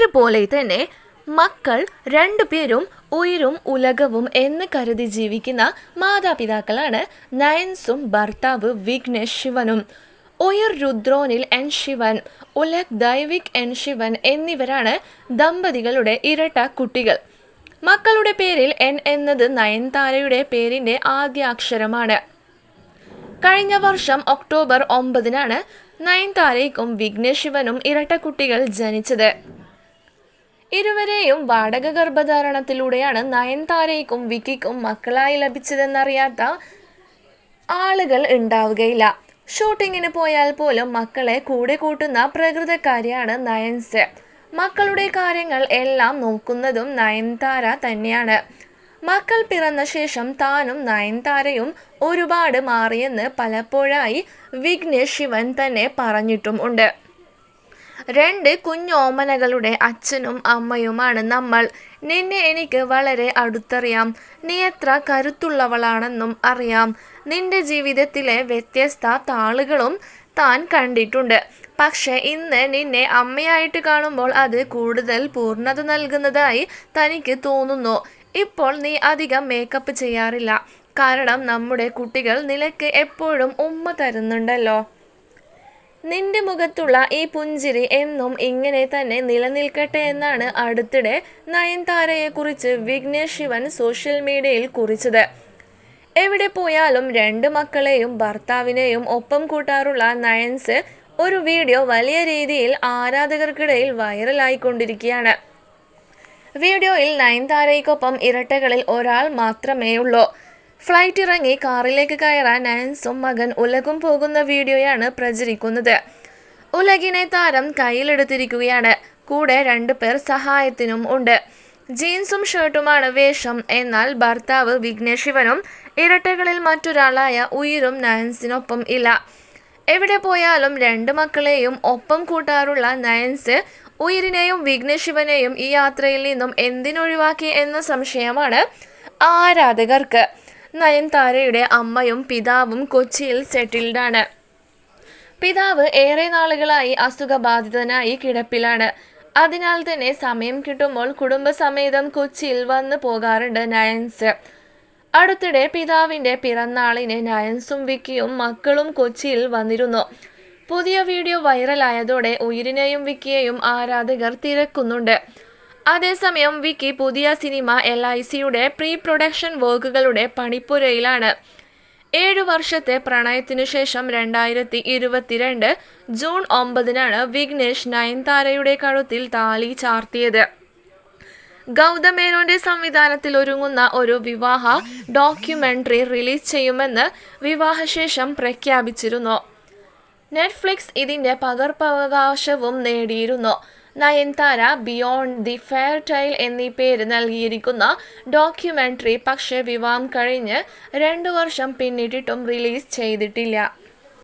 പേര് പോലെ തന്നെ മക്കൾ രണ്ടുപേരും ഉയരും ഉലകവും എന്ന് കരുതി ജീവിക്കുന്ന മാതാപിതാക്കളാണ് നയൻസും ഭർത്താവ് വിഘ്നേഷ് ശിവനും. ഉയർ രുദ്രോനിൽ എൻ ശിവൻ ഉലക് ദൈവിക് എൻ ശിവൻ എന്നിവരാണ് ദമ്പതികളുടെ ഇരട്ട കുട്ടികൾ. മക്കളുടെ പേരിൽ എൻ എന്നത് നയൻതാരയുടെ പേരിന്റെ ആദ്യ അക്ഷരമാണ്. കഴിഞ്ഞ വർഷം ഒക്ടോബർ ഒമ്പതിനാണ് നയൻതാരയ്ക്കും വിഘ്നേശിവനും ഇരട്ടക്കുട്ടികൾ ജനിച്ചത്. ഇരുവരെയും വാടക ഗർഭധാരണത്തിലൂടെയാണ് നയൻതാരയ്ക്കും വിക്കിക്കും മക്കളായി ലഭിച്ചതെന്നറിയാത്ത ആളുകൾ ഉണ്ടാവുകയില്ല. ഷൂട്ടിങ്ങിന് പോയാൽ പോലും മക്കളെ കൂടെ കൂട്ടുന്ന പ്രകൃതക്കാരിയാണ് നയൻസ്. മക്കളുടെ കാര്യങ്ങൾ എല്ലാം നോക്കുന്നതും നയൻതാര തന്നെയാണ്. മക്കൾ പിറന്ന ശേഷം താനും നയൻതാരയും ഒരുപാട് മാറിയെന്ന് പലപ്പോഴായി വിഘ്നേഷ് ശിവൻ തന്നെ പറഞ്ഞിട്ടും ഉണ്ട്. രണ്ട് കുഞ്ഞോമനകളുടെ അച്ഛനും അമ്മയുമാണ് നമ്മൾ. നിന്നെ എനിക്ക് വളരെ അടുത്തറിയാം. നീ എത്ര കരുത്തുള്ളവളാണെന്നും അറിയാം. നിന്റെ ജീവിതത്തിലെ വ്യത്യസ്ത താളുകളും താൻ കണ്ടിട്ടുണ്ട്. പക്ഷേ ഇന്ന് നിന്നെ അമ്മയായിട്ട് കാണുമ്പോൾ അത് കൂടുതൽ പൂർണത നൽകുന്നതായി തനിക്ക് തോന്നുന്നു. ഇപ്പോൾ നീ അധികം മേക്കപ്പ് ചെയ്യാറില്ല. കാരണം നമ്മുടെ കുട്ടികൾ നിനക്ക് എപ്പോഴും ഉമ്മ തരുന്നുണ്ടല്ലോ. നിന്റെ മുഖത്തുള്ള ഈ പുഞ്ചിരി എന്നും ഇങ്ങനെ തന്നെ നിലനിൽക്കട്ടെ എന്നാണ് അടുത്തിടെ നയൻതാരയെക്കുറിച്ച് വിഘ്നേഷ് ശിവൻ സോഷ്യൽ മീഡിയയിൽ കുറിച്ചത്. എവിടെ പോയാലും രണ്ട് മക്കളെയും ഭർത്താവിനെയും ഒപ്പം കൂട്ടാറുള്ള നയൻസ് ഒരു വീഡിയോ വലിയ രീതിയിൽ ആരാധകർക്കിടയിൽ വൈറലായിക്കൊണ്ടിരിക്കുകയാണ്. വീഡിയോയിൽ നയൻതാരയ്ക്കൊപ്പം ഇരട്ടകളിൽ ഒരാൾ മാത്രമേ ഉള്ളൂ ഫ്ലൈറ്റ് ഇറങ്ങി കാറിലേക്ക് കയറാൻ നയൻസും മകൻ ഉലകും പോകുന്ന വീഡിയോയാണ് പ്രചരിക്കുന്നത്. ഉലകിനെ താരം കയ്യിലെടുത്തിരിക്കുകയാണ്. കൂടെ രണ്ടു പേർ സഹായത്തിനും ഉണ്ട്. ജീൻസും ഷർട്ടുമാണ് വേഷം. എന്നാൽ ഭർത്താവ് വിഘ്നേഷ് ശിവനും ഇരട്ടകളിൽ മറ്റൊരാളായ ഉയരും നയൻസിനൊപ്പം ഇല്ല. എവിടെ പോയാലും രണ്ട് മക്കളെയും ഒപ്പം കൂട്ടാറുള്ള നയൻസ് ഉയിരിനെയും വിഘ്നേഷ് ശിവനെയും ഈ യാത്രയിൽ നിന്നും എന്തിനൊഴിവാക്കി എന്ന സംശയമാണ് ആരാധകർക്ക്. നയൻതാരയുടെ അമ്മയും പിതാവും കൊച്ചിയിൽ സെറ്റിൽഡാണ്. പിതാവ് ഏറെ നാളുകളായി അസുഖബാധിതനായി കിടപ്പിലാണ്. അതിനാൽ തന്നെ സമയം കിട്ടുമ്പോൾ കുടുംബസമേതം കൊച്ചിയിൽ വന്നു പോകാറുണ്ട് നയൻസ്. അടുത്തിടെ പിതാവിന്റെ പിറന്നാളിന് നയൻസും വിക്കിയും മക്കളും കൊച്ചിയിൽ വന്നിരുന്നു. പുതിയ വീഡിയോ വൈറലായതോടെ ഉയിരിനെയും വിക്കിയെയും ആരാധകർ തിരക്കുന്നുണ്ട്. അതേസമയം വിക്കി പുതിയ സിനിമ എൽ ഐ സിയുടെ പ്രീ പ്രൊഡക്ഷൻ വർക്കുകളുടെ പണിപ്പുരയിലാണ്. ഏഴു വർഷത്തെ പ്രണയത്തിനു ശേഷം രണ്ടായിരത്തി ഇരുപത്തിരണ്ട് ജൂൺ ഒമ്പതിനാണ് വിഘ്നേഷ് നയൻതാരയുടെ കഴുത്തിൽ താലി ചാർത്തിയത്. ഗൗതമേനോന്റെ സംവിധാനത്തിൽ ഒരുങ്ങുന്ന ഒരു വിവാഹ ഡോക്യുമെന്ററി റിലീസ് ചെയ്യുമെന്ന് വിവാഹശേഷം പ്രഖ്യാപിച്ചിരുന്നു. നെറ്റ്ഫ്ലിക്സ് ഇതിന്റെ പകർപ്പവകാശവും നേടിയിരുന്നു. Nayanthara beyond the fairy tale എന്നീ പേര് നൽകിയിരിക്കുന്ന ഡോക്യുമെന്ററി പക്ഷേ വിവാഹം കഴിഞ്ഞ് രണ്ടു വർഷം പിന്നിട്ടിട്ടും റിലീസ് ചെയ്തിട്ടില്ല.